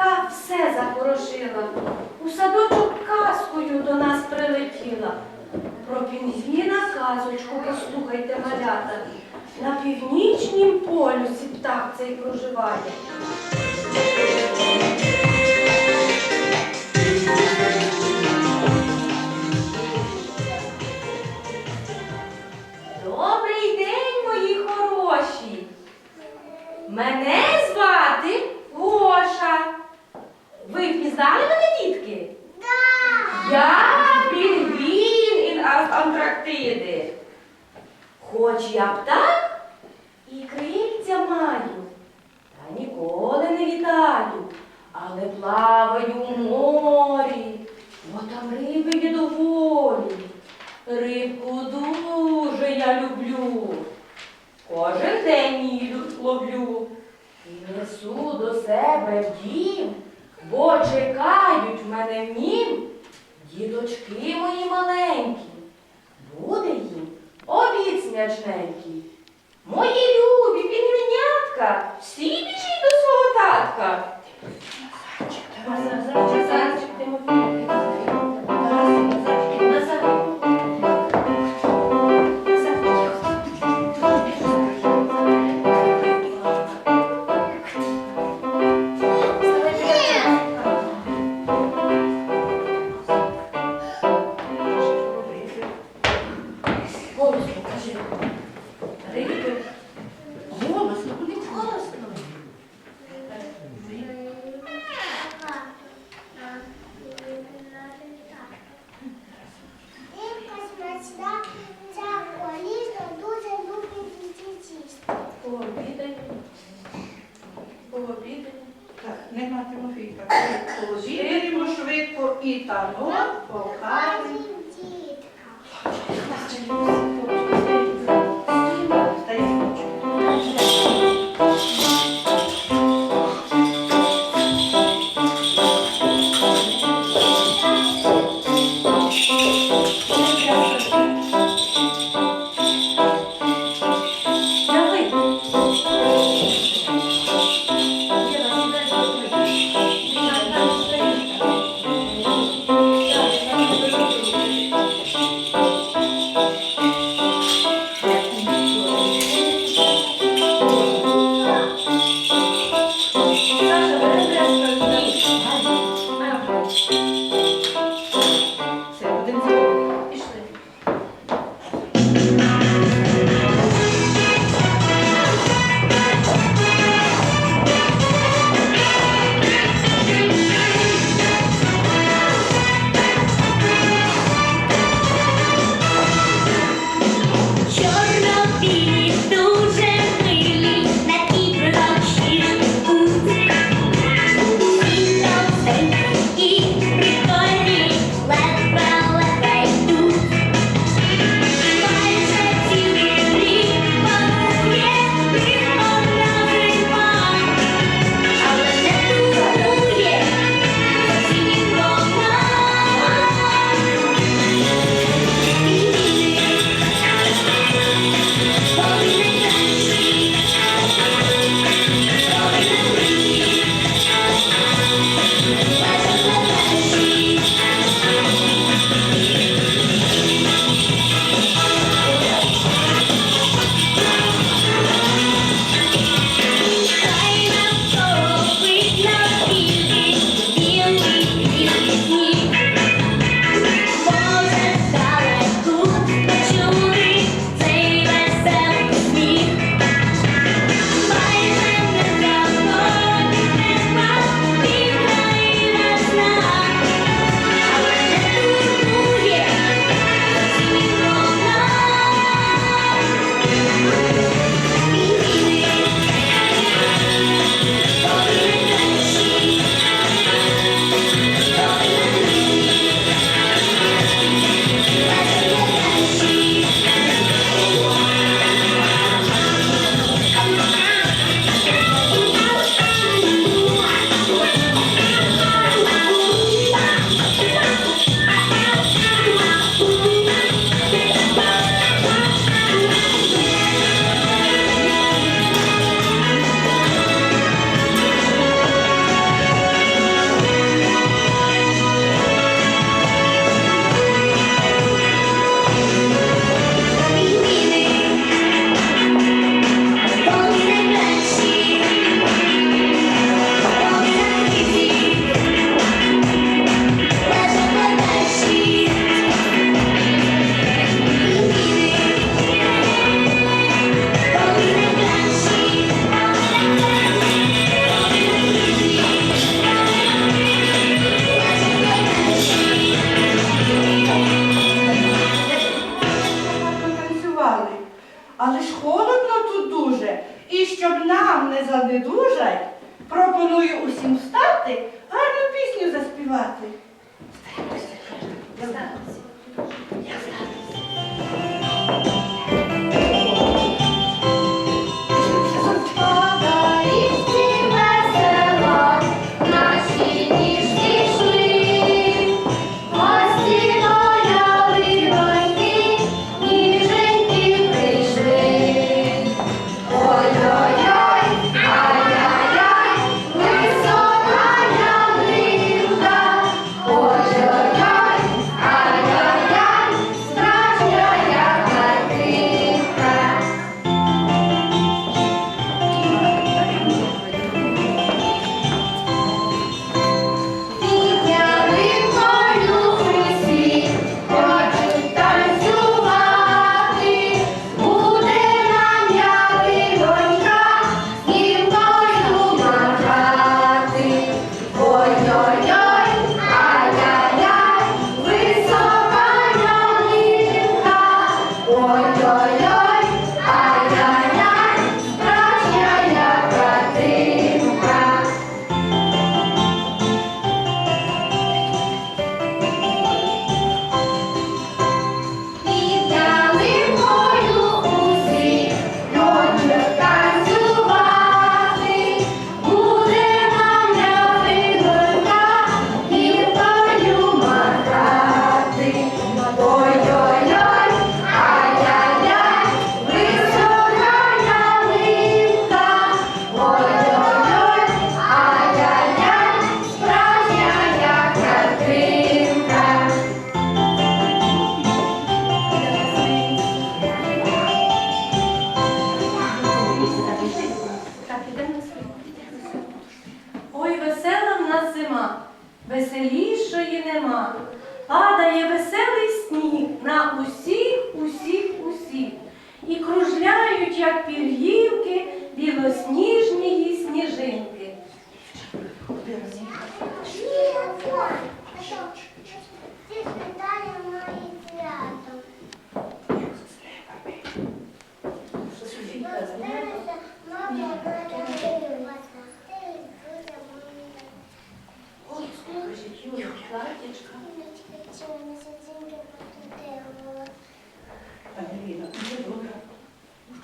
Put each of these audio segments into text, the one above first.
снігуронька все запорошила, у садочок казкою до нас прилетіла. Про пінгвіна казочку послухайте, малята. На північнім полюсі птах цей проживає. Добрий день, мої хороші! Мене Ви впізнали мене, дітки? Так! Я пінгвін із Антарктиди. Хоч я птах і крильця маю, та ніколи не літаю, але плаваю в морі, бо там риби доволі. Рибку дуже я люблю. Кожен день її лю- ловлю і несу до себе в дім, бо чекають мене нім діточки мої маленькі. Буде їм обід смачненький. Мої любі пінгвінятка, всі біжіть до свого татка. Зайчик, Тимофій.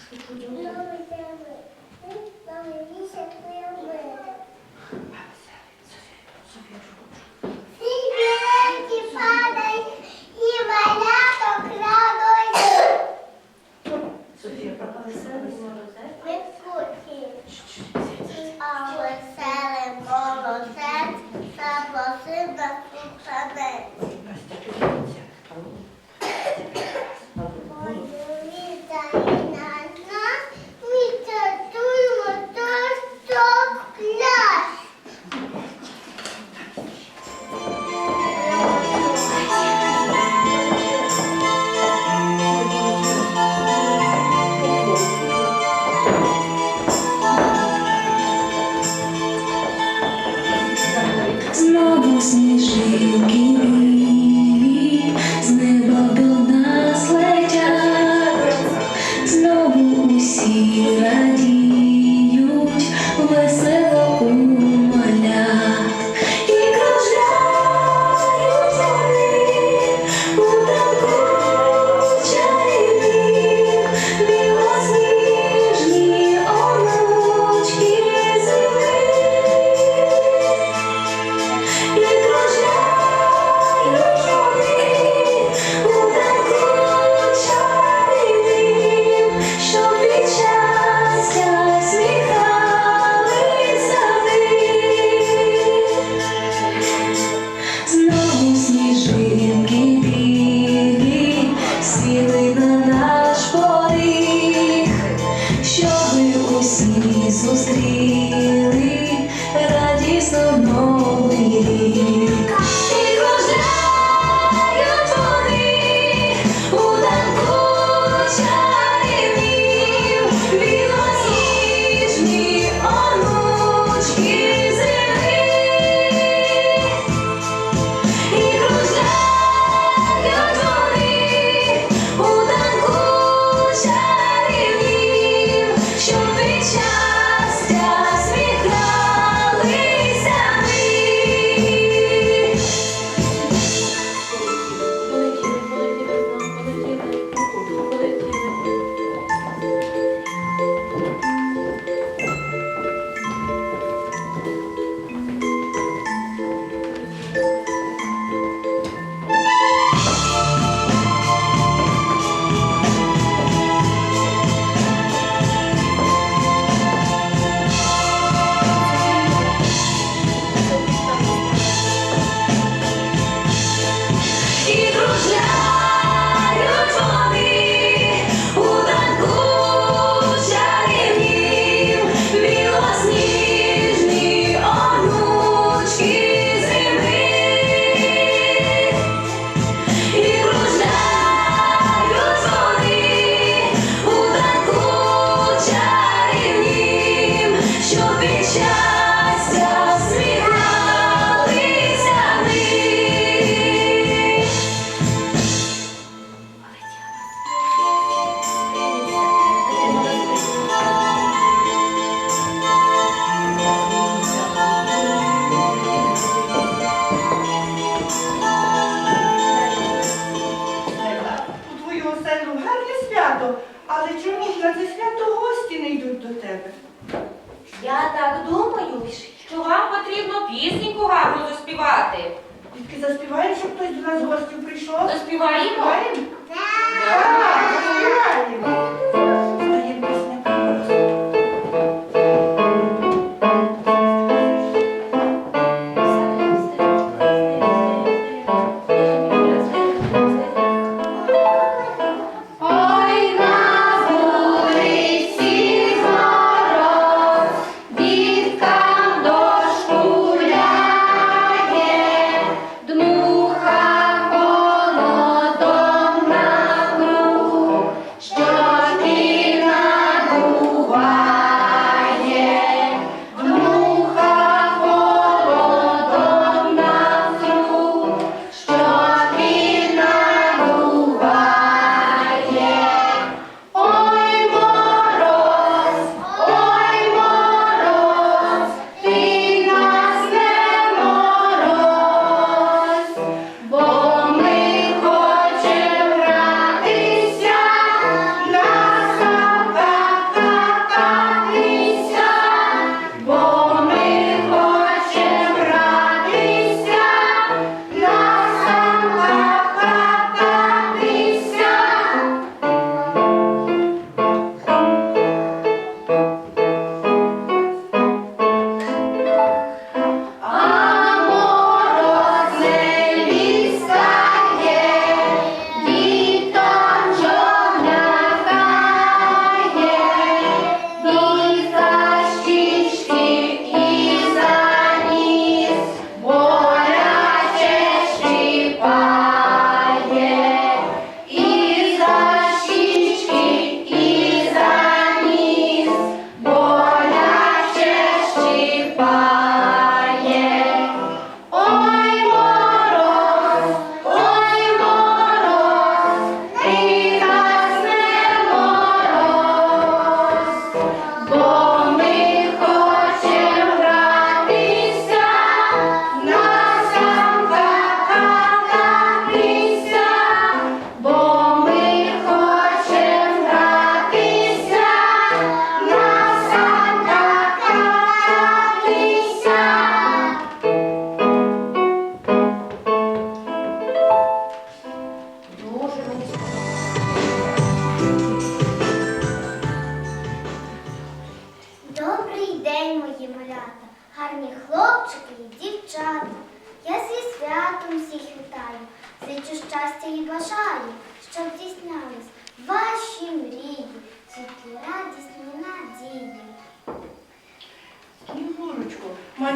Спасибо. Знову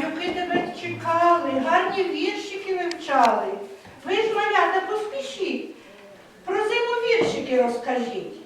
малюки тебе чекали, гарні віршики вивчали. Ви ж, малята, поспішіть, про зиму віршики розкажіть.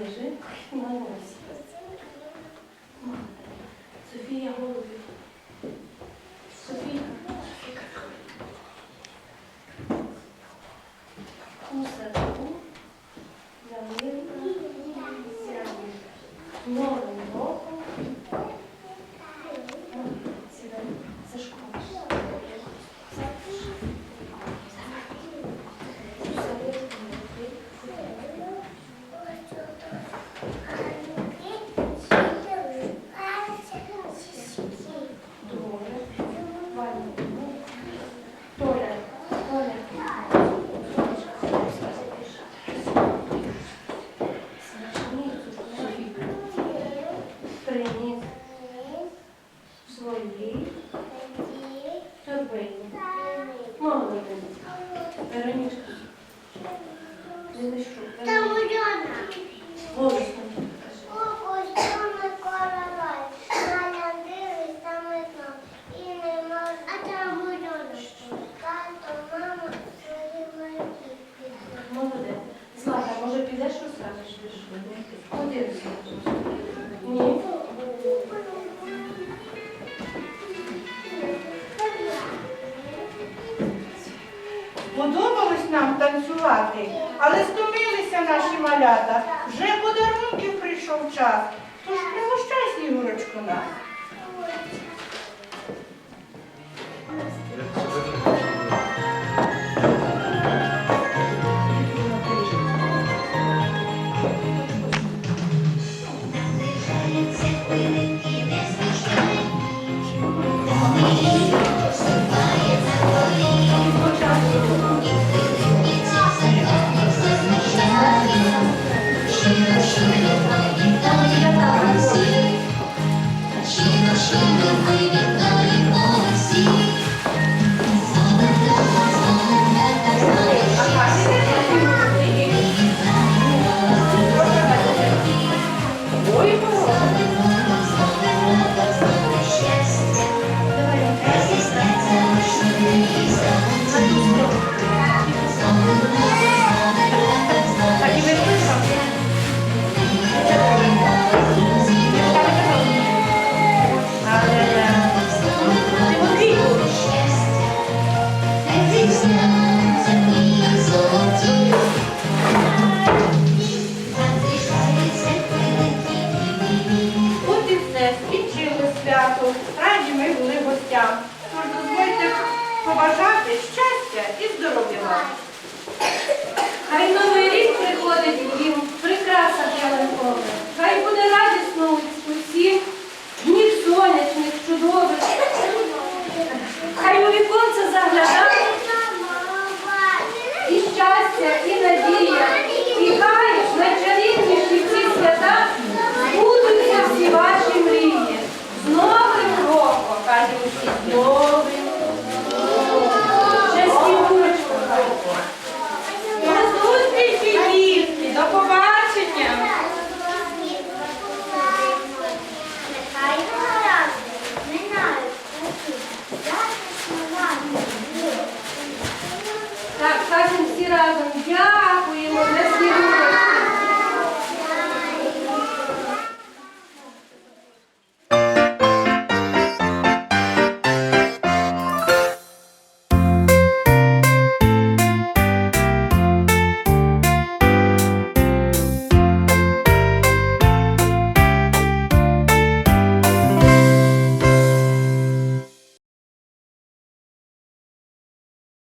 лежить. Софія Голубів. приніс в своїй торбині. Молодець. Вероніка,